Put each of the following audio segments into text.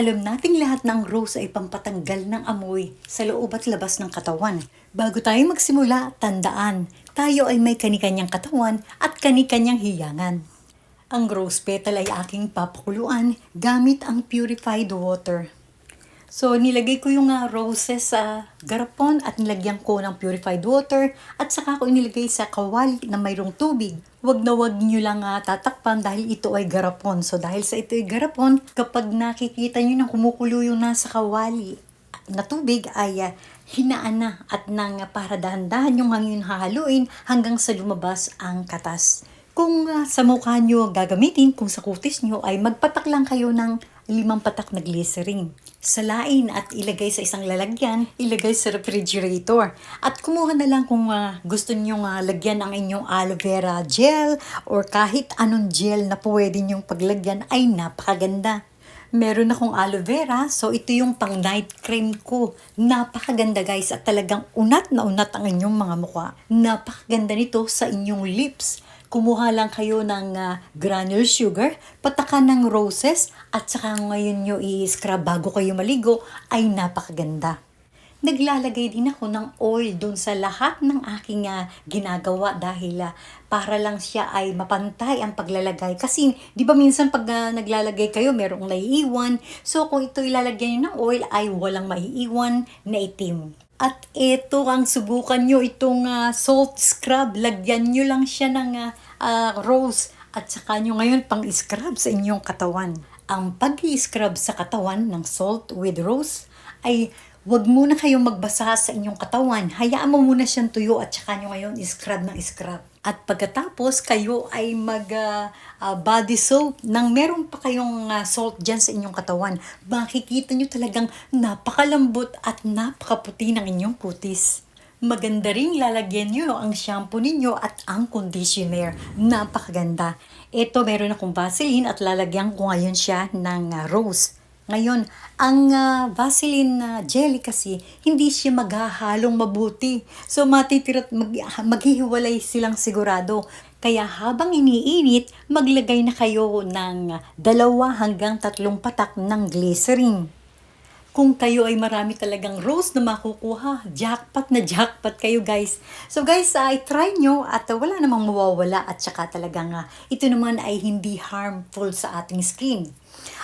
Alam nating lahat ng rose ay pampatanggal ng amoy sa loob at labas ng katawan. Bago tayo magsimula, tandaan, tayo ay may kanikanyang katawan at kanikanyang hiyangan. Ang rose petal ay aking papakuluan gamit ang purified water. So, nilagay ko yung ah, roses sa garapon at nilagyan ko ng purified water at saka ko inilagay sa kawali na mayroong tubig. Wag na wag nyo lang ah, tatakpan dahil ito ay garapon. So, dahil sa ito ay garapon, kapag nakikita nyo na kumukulo yung nasa kawali na tubig ay ah, hinaan na at nang ah, para dahan-dahan yung hangin hahaluin hanggang sa lumabas ang katas. Kung ah, sa mukha nyo gagamitin, kung sa kutis nyo, ay magpatak lang kayo ng limang patak na glycerin. Salain at ilagay sa isang lalagyan, ilagay sa refrigerator. At kumuha na lang kung ah, gusto nyo nga lagyan ang inyong aloe vera gel or kahit anong gel na pwede nyong paglagyan ay napakaganda. Meron akong aloe vera, so ito yung pang night cream ko. Napakaganda guys at talagang unat na unat ang inyong mga mukha. Napakaganda nito sa inyong lips. Kumuha lang kayo ng ah, granule sugar, patakan ng roses, at saka ngayon nyo i-scrub bago kayo maligo, ay napakaganda. Naglalagay din ako ng oil doon sa lahat ng aking ah, ginagawa dahil ah, para lang siya ay mapantay ang paglalagay. Kasi di ba minsan pag ah, naglalagay kayo merong naiiwan. So kung ito ilalagay nyo ng oil ay walang maiiwan na itim. At ito ang subukan nyo itong ah, salt scrub. Lagyan nyo lang siya ng ah, ah, rose at saka nyo ngayon pang scrub sa inyong katawan. Ang pag-i-scrub sa katawan ng salt with rose ay Huwag muna kayong magbasa sa inyong katawan. Hayaan mo muna siyang tuyo at saka nyo ngayon scrub ng scrub. At pagkatapos kayo ay mag ah, ah, body soap nang meron pa kayong ah, salt dyan sa inyong katawan. Makikita nyo talagang napakalambot at napakaputi ng inyong kutis. Maganda ring lalagyan nyo ang shampoo ninyo at ang conditioner. Napakaganda. Ito meron akong Vaseline at lalagyan ko ngayon siya ng ah, rose. Ngayon, ang ah, Vaseline na jelly kasi, hindi siya maghahalong mabuti. So, matitira't mag, maghihiwalay silang sigurado. Kaya habang iniinit, maglagay na kayo ng ah, dalawa hanggang tatlong patak ng glycerin. Kung kayo ay marami talagang rose na makukuha, jackpot na jackpot kayo guys. So guys, ay try nyo at uh, wala namang mawawala at saka talagang uh, ito naman ay hindi harmful sa ating skin.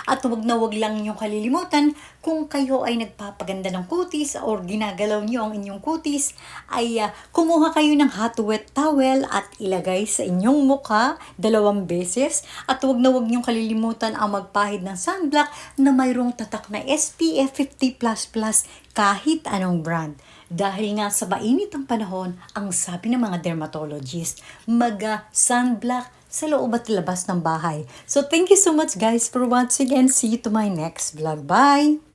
At wag na wag lang nyo kalilimutan kung kayo ay nagpapaganda ng kutis or ginagalaw nyo ang inyong kutis, ay uh, kumuha kayo ng hot wet towel at ilagay sa inyong mukha dalawang beses. At wag na wag nyo kalilimutan ang magpahid ng sunblock na mayroong tatak na SPF 50++ kahit anong brand. Dahil nga sa mainit ang panahon, ang sabi ng mga dermatologist, mag-sunblock sa loob at labas ng bahay. So thank you so much guys for watching and see you to my next vlog. Bye!